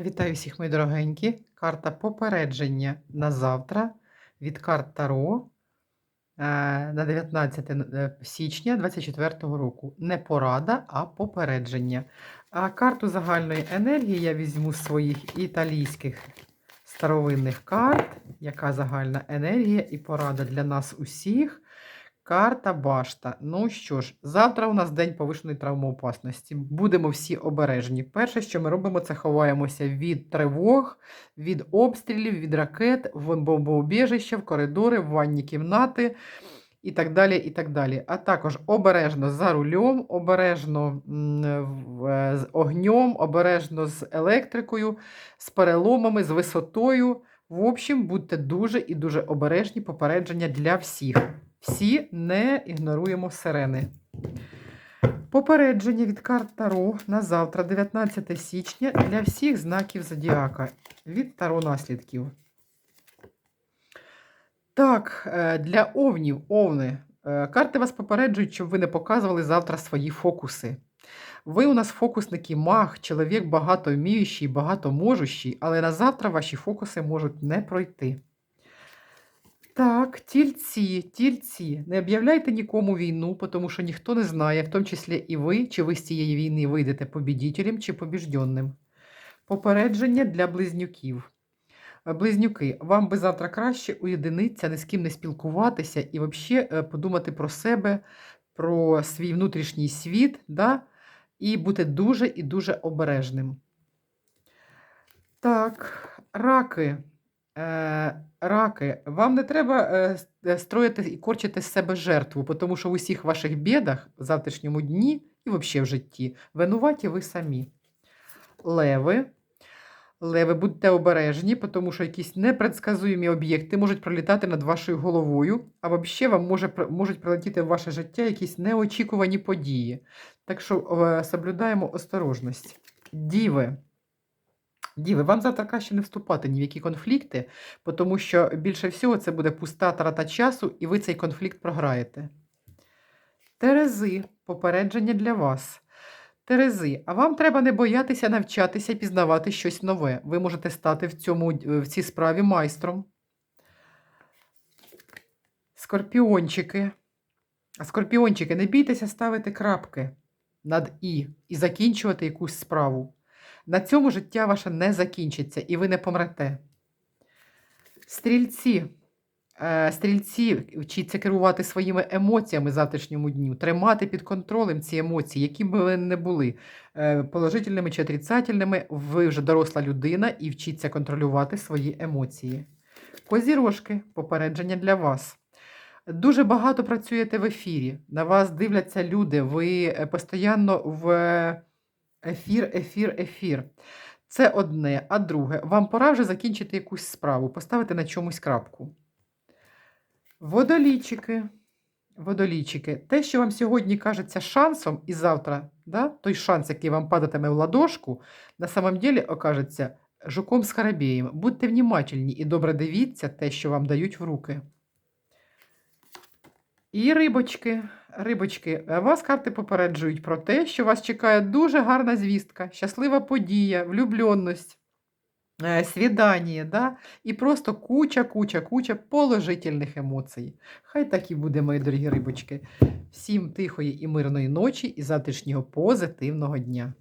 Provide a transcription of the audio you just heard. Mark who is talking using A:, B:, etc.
A: Вітаю всіх, мої дорогенькі. Карта попередження на завтра від карт Таро е, на 19 е, січня 2024 року. Не порада, а попередження. А карту загальної енергії я візьму з своїх італійських старовинних карт. Яка загальна енергія і порада для нас усіх. Карта башта. Ну що ж, завтра у нас день повишеної травмоопасності. Будемо всі обережні. Перше, що ми робимо, це ховаємося від тривог, від обстрілів, від ракет, в бомбоубіжища, в коридори, в ванні кімнати і так далі. і так далі. А також обережно за рулем, обережно е, з огнем, обережно з електрикою, з переломами, з висотою. В общем, будьте дуже і дуже обережні попередження для всіх. Всі не ігноруємо сирени. Попередження від карт Таро на завтра, 19 січня, для всіх знаків Зодіака від Таро наслідків. Так, е, для овнів, овни. е, Карти вас попереджують, щоб ви не показували завтра свої фокуси. Ви у нас фокусники маг, чоловік багатовміючий, багатоможущий, але на завтра ваші фокуси можуть не пройти. Так, тільці, тільці, не об'являйте нікому війну, тому що ніхто не знає, в тому числі і ви, чи ви з цієї війни вийдете побідітелем чи побіжденним. Попередження для близнюків. Е, Близнюки, вам би завтра краще уєдинитися, ні з ким не спілкуватися і взагалі подумати про себе, про свій внутрішній світ, да? і бути дуже і дуже обережним. Так, раки. Е, раки, вам не треба е, е, строїти і корчити з себе жертву, тому що в усіх ваших бідах в завтрашньому дні і взагалі в житті винуваті ви самі. Леви. Леви, будьте обережні, тому що якісь непредсказуємі об'єкти можуть пролітати над вашою головою, а взагалі вам може, можуть прилетіти в ваше життя якісь неочікувані події. Так що соблюдаємо осторожність. Діви. Діви, вам завтра краще не вступати ні в які конфлікти, тому що більше всього це буде пуста трата часу, і ви цей конфлікт програєте. Терези, попередження для вас. Терези, а вам треба не боятися навчатися пізнавати щось нове. Ви можете стати в, цьому, в цій справі майстром. Скорпіончики. Скорпіончики, не бійтеся ставити крапки над І і закінчувати якусь справу. На цьому життя ваше не закінчиться і ви не помрете. Стрільці. Е, Стрільці, вчіться керувати своїми емоціями завтрашньому дню, тримати під контролем ці емоції, які б вони не були е, положительними чи отрицательними. Ви вже доросла людина і вчіться контролювати свої емоції. Козірожки, попередження для вас. Дуже багато працюєте в ефірі. На вас дивляться люди. Ви е, постійно в ефір, ефір, ефір. Це одне. А друге, вам пора вже закінчити якусь справу, поставити на чомусь крапку. Водолійчики. Водолійчики. Те, що вам сьогодні кажеться шансом, і завтра, да, той шанс, який вам падатиме в ладошку, на самом деле окажеться жуком з харабієм. Будьте внімательні і добре дивіться те, що вам дають в руки. І рибочки. Рибочки, е, вас карти попереджують про те, що вас чекає дуже гарна звістка, щаслива подія, влюбленность, е, свідання, да? і просто куча, куча, куча положительних емоцій. Хай так і буде, мої дорогі рибочки. Всім тихої і мирної ночі і завтрашнього позитивного дня.